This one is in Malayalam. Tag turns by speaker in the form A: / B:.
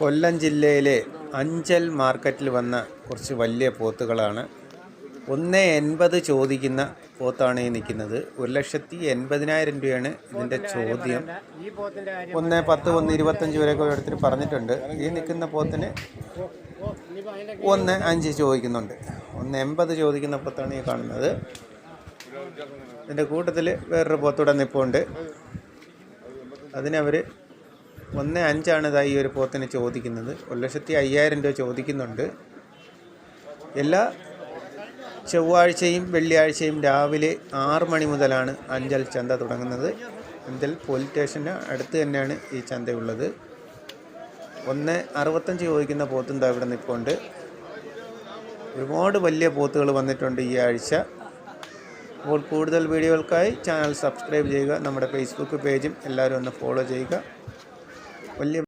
A: കൊല്ലം ജില്ലയിലെ അഞ്ചൽ മാർക്കറ്റിൽ വന്ന കുറച്ച് വലിയ പോത്തുകളാണ്. ഒന്ന് എൺപത് ചോദിക്കുന്ന പോത്താണ് ഈ നിൽക്കുന്നത്. ഒരു ലക്ഷത്തി എൺപതിനായിരം രൂപയാണ് ഇതിന്റെ ചോദ്യം. ഒന്ന് പത്ത് ഒന്ന് ഇരുപത്തഞ്ച് വരെയൊക്കെ ഓരോരുത്തർ പറഞ്ഞിട്ടുണ്ട്. ഈ നിൽക്കുന്ന പോത്തിന് ഒന്ന് അഞ്ച് ചോദിക്കുന്നുണ്ട്. ഒന്ന് എൺപത് ചോദിക്കുന്ന പോത്താണ് ഈ കാണുന്നത്. ഇതിന്റെ കൂട്ടത്തിൽ വേറൊരു പോത്തൂടെ നിൽപ്പുണ്ട് അതിനവർ ഒന്ന് അഞ്ചാണ് ഇതാ ഈ ഒരു പോത്തിന് ചോദിക്കുന്നത്. ഒരു ലക്ഷത്തി അയ്യായിരം രൂപ ചോദിക്കുന്നുണ്ട്. എല്ലാ ചൊവ്വാഴ്ചയും വെള്ളിയാഴ്ചയും രാവിലെ ആറ് മണി മുതലാണ് അഞ്ചൽ ചന്ത തുടങ്ങുന്നത്. അഞ്ചൽ പോലീസ് സ്റ്റേഷന് അടുത്ത് തന്നെയാണ് ഈ ചന്തയുള്ളത്. ഒന്ന് അറുപത്തഞ്ച് ചോദിക്കുന്ന പോത്തും ദാ ഇവിടെ നിൽപ്പുണ്ട്. ഒരുപാട് വലിയ പോത്തുകൾ വന്നിട്ടുണ്ട് ഈ ആഴ്ച. അപ്പോൾ കൂടുതൽ വീഡിയോകൾക്കായി ചാനൽ സബ്സ്ക്രൈബ് ചെയ്യുക. നമ്മുടെ ഫേസ്ബുക്ക് പേജും എല്ലാവരും ഒന്ന് ഫോളോ ചെയ്യുക. വലിയ